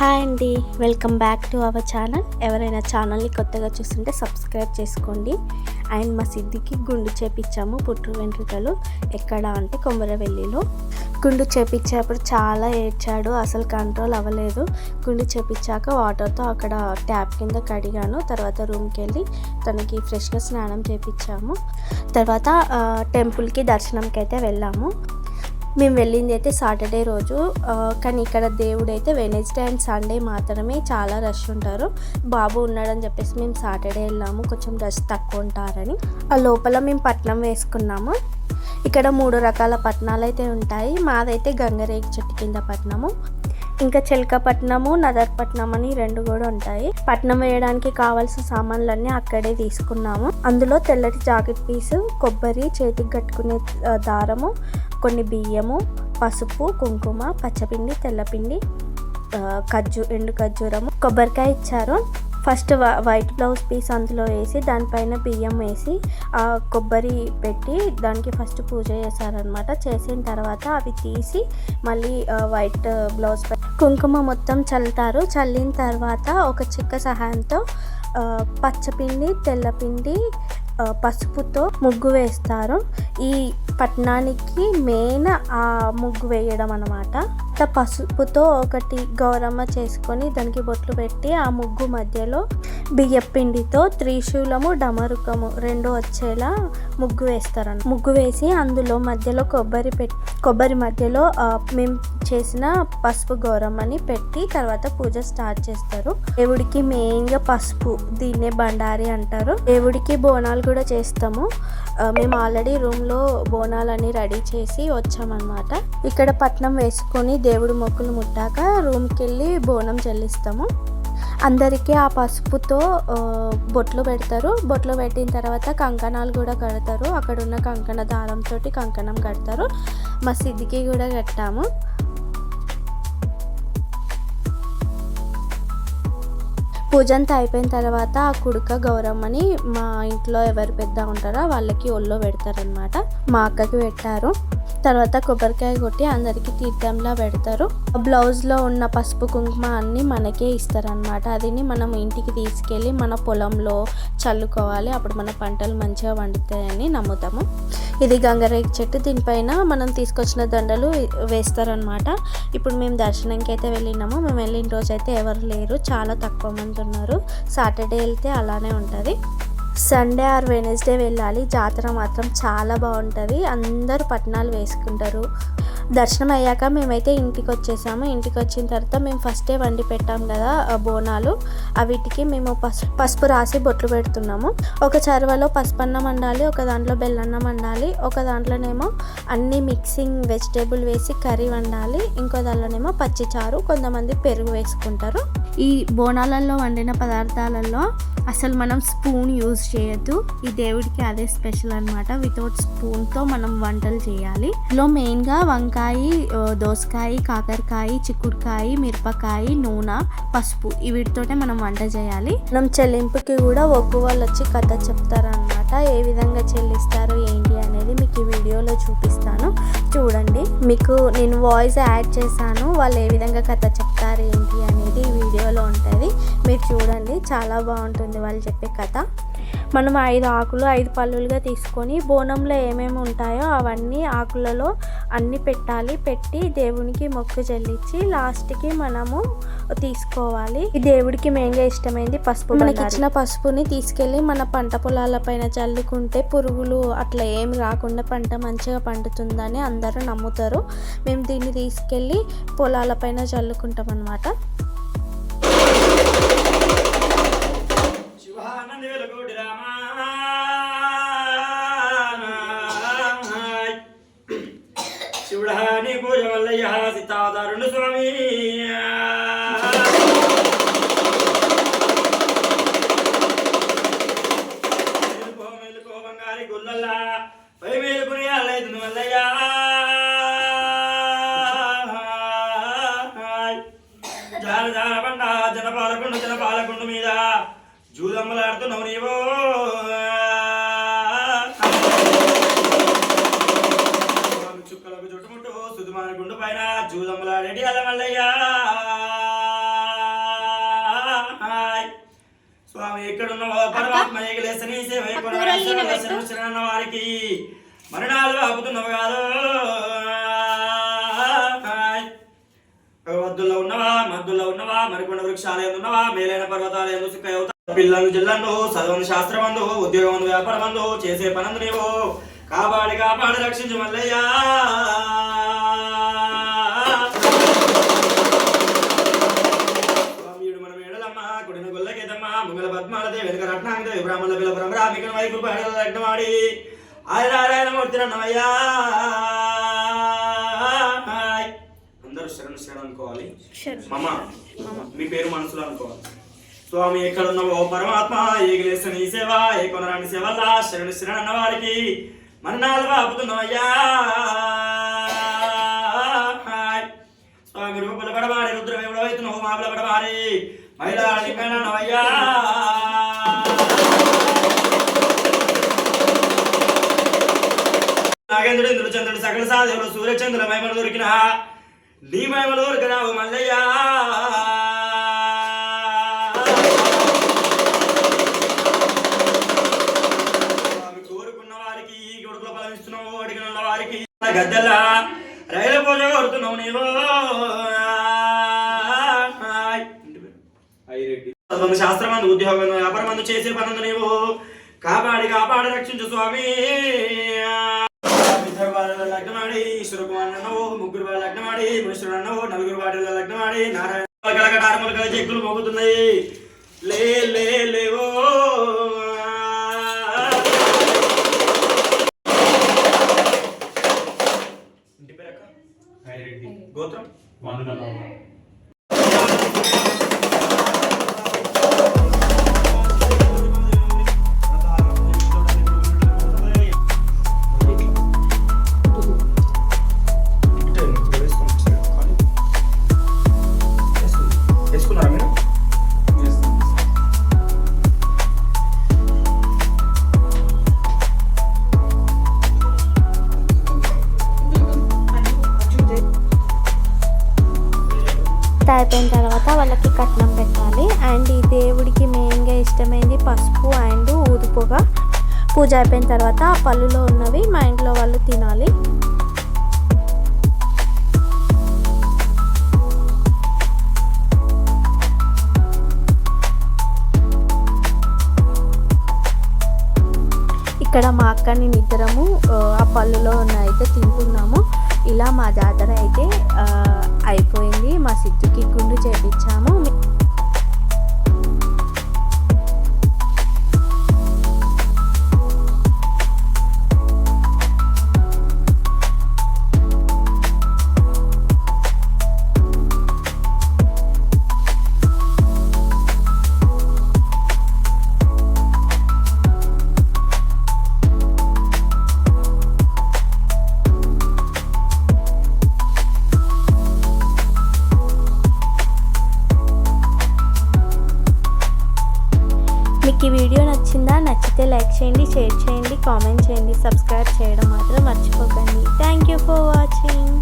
Hi అండి. Welcome back to our channel. ఎవరైనా ఛానల్ని కొత్తగా చూస్తుంటే సబ్స్క్రైబ్ చేసుకోండి. అండ్ మా సిద్ధికి గుండు చేపించాము పుట్టు వెంట్రుకలు. ఎక్కడ అంటే కొమరవెల్లిలో. గుండు చేపించేటప్పుడు చాలా ఏడ్చాడు. అసలు కంట్రోల్ అవ్వలేదు. గుండు చేపించాక వాటర్తో అక్కడ ట్యాప్ కింద కడిగాను. తర్వాత రూమ్కి వెళ్ళి తనకి ఫ్రెష్గా స్నానం చేపించాము తర్వాత టెంపుల్కి దర్శనంకి అయితే వెళ్ళాము. మేము వెళ్ళింది అయితే సాటర్డే రోజు. కానీ ఇక్కడ దేవుడు అయితే వెనస్డే అండ్ సండే మాత్రమే చాలా రష్ ఉంటారు. బాబు ఉన్నాడని చెప్పేసి మేము సాటర్డే వెళ్ళాము. కొంచెం రష్ తక్కువ ఉంటారని. ఆ లోపల మేము పట్నం వేసుకున్నాము. ఇక్కడ మూడు రకాల పట్నాలు అయితే ఉంటాయి. మాదైతే గంగరేగి చెట్టు కింద పట్నము. ఇంకా చిలకపట్నము నదర్పట్నం అని రెండు కూడా ఉంటాయి. పట్నం వేయడానికి కావాల్సిన సామాన్లన్నీ అక్కడే తీసుకున్నాము. అందులో తెల్లటి జాకెట్ పీసు కొబ్బరి చేతికి కట్టుకునే దారము కొన్ని బియ్యము పసుపు కుంకుమ పచ్చపిండి తెల్లపిండి ఆ, ఖర్జూ ఎండు ఖర్జూరము. కొబ్బరికాయ ఇచ్చారు. ఫస్ట్ వైట్ బ్లౌజ్ పీస్ అందులో వేసి దానిపైన బియ్యం వేసి ఆ కొబ్బరి పెట్టి దానికి ఫస్ట్ పూజ చేశారనమాట చేసిన తర్వాత అవి తీసి మళ్ళీ వైట్ బ్లౌజ్ కుంకుమ మొత్తం చల్లుతారు. చల్లిన తర్వాత ఒక చిక్క సహాయంతో పచ్చపిండి తెల్లపిండి పసుపుతో ముగ్గు వేస్తారు. ఈ పట్నానికి మెయిన్ ఆ ముగ్గు వేయడం అనమాట పసుపుతో ఒకటి గౌరమ్మ చేసుకొని దానికి బొట్లు పెట్టి ఆ ముగ్గు మధ్యలో బియ్యపిండితో త్రిశూలము డమరుకము రెండు వచ్చేలా ముగ్గు వేస్తారు ముగ్గు వేసి అందులో మధ్యలో కొబ్బరి పెట్టి కొబ్బరి మధ్యలో మేము చేసిన పసుపు గౌరమ్మని పెట్టి తర్వాత పూజ స్టార్ట్ చేస్తారు. దేవుడికి మెయిన్గా పసుపు దీన్నే బండారి అంటారు. దేవుడికి బోనాలు కూడా చేస్తాము. మేము ఆల్రెడీ రూమ్లో బోనాలన్నీ రెడీ చేసి వచ్చామన్నమాట. ఇక్కడ పట్నం వేసుకొని దేవుడు మొక్కులు ముట్టాక రూమ్కి వెళ్ళి బోనం చెల్లిస్తాము. అందరికీ ఆ పసుపుతో బొట్లు పెడతారు. బొట్లు పెట్టిన తర్వాత కంకణాలు కూడా కడతారు. అక్కడ ఉన్న కంకణ దారంతో కంకణం కడతారు. మా సిద్ధికి కూడా కట్టాము. పూజ అంతా అయిపోయిన తర్వాత ఆ కుడుక గౌరమ్మని మా ఇంట్లో ఎవరు పెద్ద ఉంటారో వాళ్ళకి ఒళ్ళో పెడతారనమాట మా అక్కకి పెట్టారు. తర్వాత కొబ్బరికాయ కొట్టి అందరికీ తీర్థంలా పెడతారు. బ్లౌజ్లో ఉన్న పసుపు కుంకుమ అన్నీ మనకే ఇస్తారనమాట అదిని మనం ఇంటికి తీసుకెళ్ళి మన పొలంలో చల్లుకోవాలి. అప్పుడు మన పంటలు మంచిగా వండుతాయని నమ్ముతాము. ఇది గంగరేగి చెట్టు. దీనిపైన మనం తీసుకొచ్చిన దండలు వేస్తారనమాట ఇప్పుడు మేము దర్శనంకి అయితే వెళ్ళినాము. మేము వెళ్ళిన రోజు అయితే ఎవరు లేరు. చాలా తక్కువ మంది ఉన్నారు. సాటర్డే వెళ్తే అలానే ఉంటుంది. సండే ఆర్ వెనస్డే వెళ్ళాలి. జాతర మాత్రం చాలా బాగుంటుంది. అందరూ పట్నాలు వేసుకుంటారు. దర్శనం అయ్యాక మేమైతే ఇంటికి వచ్చేసాము ఇంటికి వచ్చిన తర్వాత మేము ఫస్టే వండి పెట్టాం కదా బోనాలు. అవిటికి మేము పసుపు పసుపు రాసి బొట్లు పెడుతున్నాము. ఒక చరవలో పసుపు అన్నం వండాలి ఒక దాంట్లో బెల్లన్నం వండాలి ఒక దాంట్లోనేమో అన్ని మిక్సింగ్ వెజిటేబుల్ వేసి కర్రీ వండాలి ఇంకో దాంట్లోనేమో పచ్చి చారు కొంతమంది పెరుగు వేసుకుంటారు. ఈ బోనాలలో వండిన పదార్థాలలో అసలు మనం స్పూన్ యూజ్ చేయొద్దు. ఈ దేవుడికి అదే స్పెషల్ అనమాట వితౌట్ స్పూన్తో మనం వంటలు చేయాలి. ఇందులో మెయిన్గా వంకాయ దోసకాయ కాకరకాయ చిక్కుడుకాయ మిరపకాయ నూనె పసుపు వీటితోటే మనం వంట చేయాలి. మనం చెల్లింపుకి కూడా ఒక్కు వాళ్ళు వచ్చి కథ చెప్తారనమాట ఏ విధంగా చెల్లిస్తారు ఏంటి అనేది మీకు ఈ వీడియోలో చూపిస్తాను. చూడండి మీకు నేను వాయిస్ యాడ్ చేశాను. వాళ్ళు ఏ విధంగా కథ చెప్తారు మీరు చూడండి చాలా బాగుంటుంది వాళ్ళు చెప్పే కథ. మనం ఐదు ఆకులు ఐదు పళ్ళులుగా తీసుకొని బోనంలో ఏమేమి ఉంటాయో అవన్నీ ఆకులలో అన్ని పెట్టాలి. పెట్టి దేవునికి మొక్కు చెల్లించి లాస్ట్కి మనము తీసుకోవాలి. ఈ దేవుడికి మెయిన్గా ఇష్టమైంది పసుపు మనకి ఇచ్చిన పసుపుని తీసుకెళ్ళి మన పంట పొలాల పైన చల్లుకుంటే పురుగులు అట్లా ఏం రాకుండా పంట మంచిగా పండుతుందని అందరూ నమ్ముతారు. మేము దీన్ని తీసుకెళ్ళి పొలాల పైన చల్లుకుంటాం అనమాట బంగారి పై మేలుకుని అల్లైతుంది మల్లయ్యా జాల జాల బండ జనపాలకుండు జనపాలకుండు మీద జూదమ్మలాడుతున్నావు నీవో. చుక్కలకు చుట్టుముట్టు సుధుమాన గుండు పైన జూదమ్మలాడేటి అల్ల స్వామి ఎక్కడున్నవో పరమాత్మ ఏగలేసని సేవ శరణ వారికి మరణాలు ఆపుతున్నవు కాదు వద్దుల్లో ఉన్నవా మద్దుల్లో ఉన్నవా మరికొండ వృక్షాలు ఉన్నవా మేలైన పర్వతాలు ఎందు సుఖ పిల్లలు జిల్లందు చదవని శాస్త్రమందు ఉద్యోగం వ్యాపారమందు చేసే పనందు నీవు. కాపాడి కాపాడి రక్షించు మల్లయ్యా. రత్నాంగ బ్రాహ్మణ పిల్ల వైపు బయట లగ్నమాడి ఆయన ఆయన మూర్తిరన్నమయ్యా అందరూ శరణు శరణు అనుకోవాలి. మమ్మ మీ పేరు మనసులో అనుకోవాలి. స్వామి ఎక్కడున్నావో పరమాత్మ ఏగిలేసిన నీ సేవ ఏ కొనరాని సేవల్లా శరణు శరణు అన్న వారికి మరణాలు ఆపుతున్నావయ్యా స్వామి రూపల పడబారి రుద్రమేవుడు అవుతున్నావు మాపుల పడబారి మహిళా నిమ్మయ్యా నాగేంద్రుడు ఇంద్రుడు చంద్రుడు సకల సాదేవుడు సూర్యచంద్రుల మహిమలు దొరికిన నీ మహిమలు దొరికినావు మల్లయ్యా కోరుకున్న వారికి కొడుకుల ఫలం ఇస్తున్నావు అడిగిన వారికి గద్దెల రైలు పూజ కొడుతున్నావు నీవు. శాస్త్రమందు ఉద్యోగం వ్యాపారమందు చేసే పనందు నీవు. కాపాడి కాపాడి రక్షించు స్వామి. వాళ్ళ లగ్నమాడి ఈశ్వర కుమార్ అన్నవు ముగ్గురు వాళ్ళ లగ్నమాడి మనుషుడు అన్నవు నలుగురు వాటిల లగ్నమాడి నారాయణ కలకటారములు కలిసి చెక్కులు మోగుతున్నాయి. లే లే లే పూజ అయిపోయిన తర్వాత ఆ పళ్ళులో ఉన్నవి మా ఇంట్లో వాళ్ళు తినాలి. ఇక్కడ మా అక్క నేను ఇద్దరము ఆ, పళ్ళులో ఉన్న అయితే తింటున్నాము. ఇలా మా జాతర అయితే అయిపోయింది. మా సిద్ధుకి గుండు చేపించాము. చేయండి షేర్ చేయండి కామెంట్ చేయండి సబ్స్క్రైబ్ చేయడం మాత్రం మర్చిపోకండి. Thank you for watching